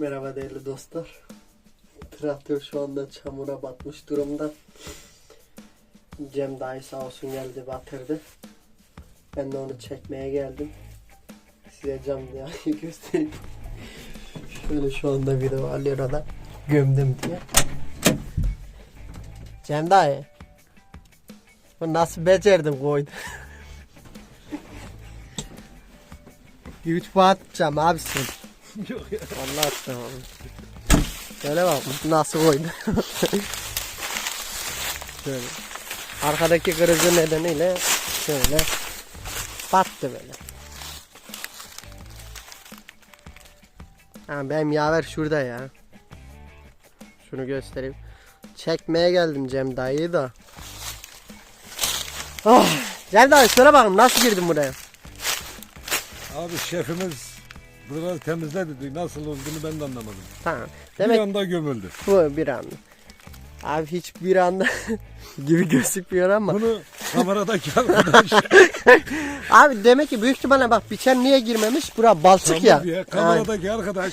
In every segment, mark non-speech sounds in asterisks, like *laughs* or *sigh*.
Merhaba değerli dostlar. Traktör şu anda çamura batmış durumda. Cem dahi sağ olsun geldi batırdı. Ben de onu çekmeye geldim. Size cam diye *laughs* göstereyim. Şöyle şu anda video alıyor da gömdüm diye. Cem dayı. Bu nasıl becerdin koydun? YouTube *laughs* atacağım abi sen. Yok ya. Allah aşkına oğlum. Şöyle bak nasıl koydu. *laughs* şöyle. Arkadaki kırıcı nedeniyle şöyle battı böyle. Ha, benim yaver şurada ya. Şunu göstereyim. Çekmeye geldim Cem dayıyı da. Oh, Cem dayı söyle bakalım nasıl girdin buraya? Abi şefimiz buraları temizle dedi. Nasıl olduğunu ben de anlamadım. Tamam. Bir Demek anda gömüldü. Bu bir anda. Abi hiç bir anda *laughs* gibi gözükmüyor ama. Bunu kameradaki *laughs* arkadaş Abi demek ki büyük ihtimalle bak biçen niye girmemiş? Bura balçık ya. tamam ya. Kameradaki arkadaş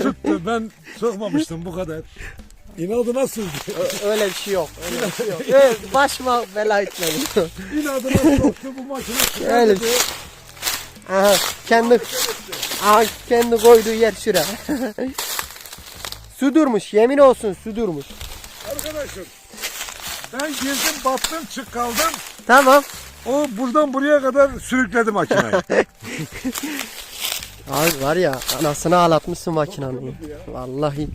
tuttu. Ben sokmamıştım bu kadar. İnadına sürdü. Öyle bir şey yok. Öyle bir şey yok. *laughs* Evet, başıma bela etmedim. İnadına soktu bu makine. Öyle. dedi. Aha kendi aha, kendi koyduğu yer şura. *laughs* su durmuş yemin olsun su durmuş. Arkadaşım ben girdim battım çık kaldım. Tamam. O buradan buraya kadar sürükledi makineyi. *laughs* Abi var ya anasını ağlatmışsın makinanı. Vallahi.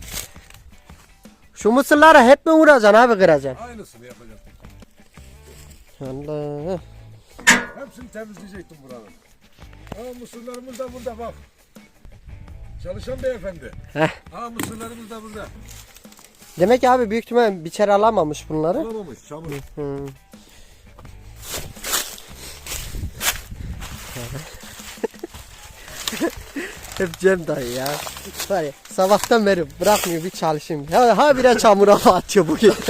Şu mısırları hep mi vuracaksın abi kıracaksın? Aynısını yapacağım. Allah. Hepsini temizleyecektim buranın. Aa mısırlarımız da burada bak. Çalışan beyefendi. Heh. Aa mısırlarımız da burada. Demek ki abi büyük ihtimalle biçer alamamış bunları. Olamamış çamur. Hı. *laughs* Hep Cem dayı ya. Var ya sabahtan beri bırakmıyor bir çalışayım. Ha, ha bire çamura *laughs* atıyor bugün. *laughs*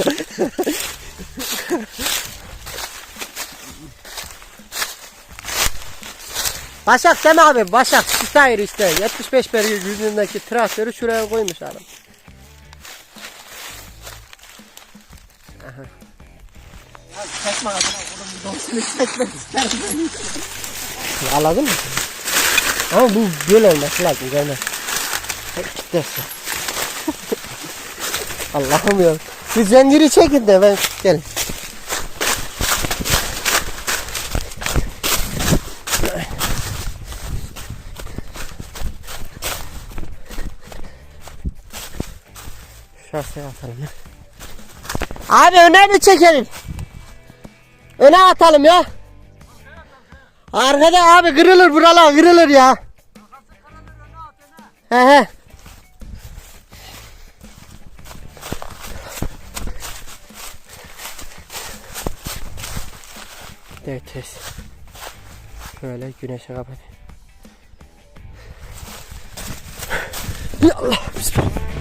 Başak mi abi? Başak Steyr işte. 75 beri yüzündeki traktörü şuraya koymuş adam. Çekme adına bunun dosunu çekmek isterim. Anladın mı? Ama bu böyle olması lazım Zeynep. Gidersin. *laughs* Allah'ım ya. Siz zinciri çekin de ben gelin. Şuraya atalım ya. Abi öne mi çekelim? Öne atalım ya. Arkada abi kırılır buralar kırılır ya. He he. Evet evet. Şöyle güneşe kapat. Ya Allah bismillah.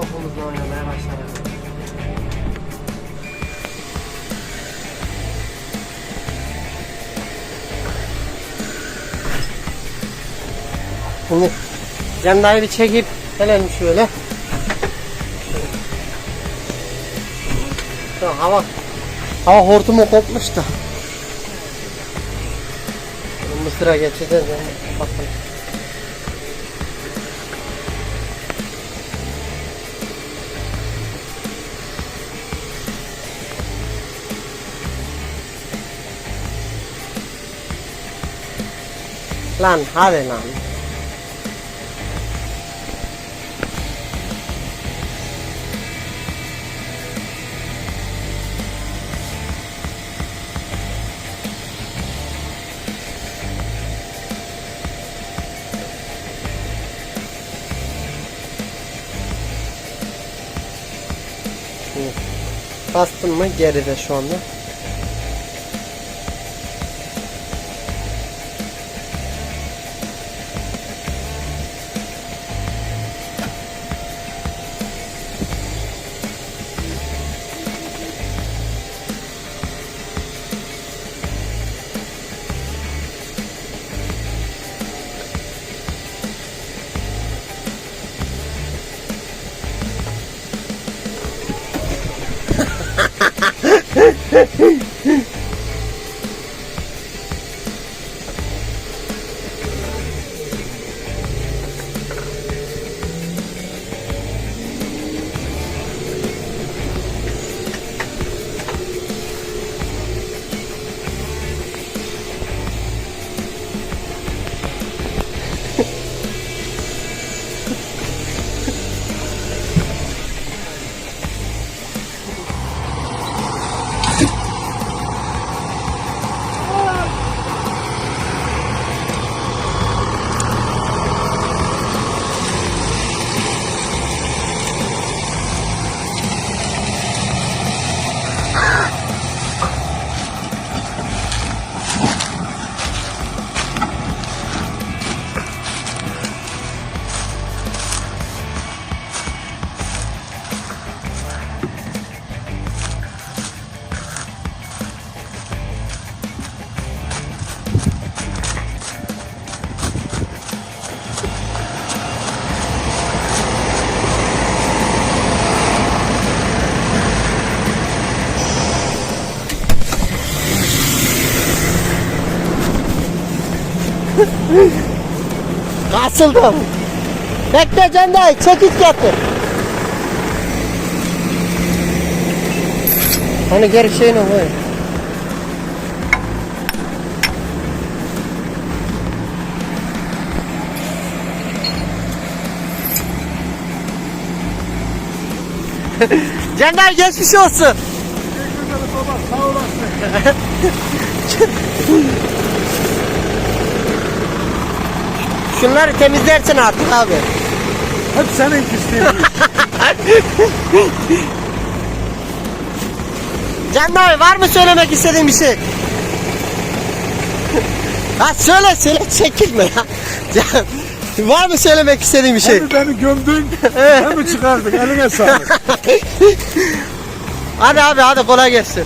Topumuzla oynamaya başladı. Şimdi camları bir çekip gelelim şöyle. Şu hava hava hortumu kopmuş da. Mısır'a geçeceğiz yani. Bakın. Lan hadi lan. Bastım mı geride şu anda. Hehehe! *laughs* Kasıldım. Bekle Can dayı çekik getir. Hani geri şeyini koy. *laughs* Can dayı geçmiş olsun. Teşekkür ederim baba sağ olasın. *laughs* Şunları temizlersin artık abi. Hep senin pisliğin. *laughs* Can dayı var mı söylemek istediğin bir şey? ha söyle söyle çekilme ya. Can, var mı söylemek istediğin bir şey? Hem beni gömdün hem çıkardın eline sağlık. *laughs* hadi abi hadi kolay gelsin.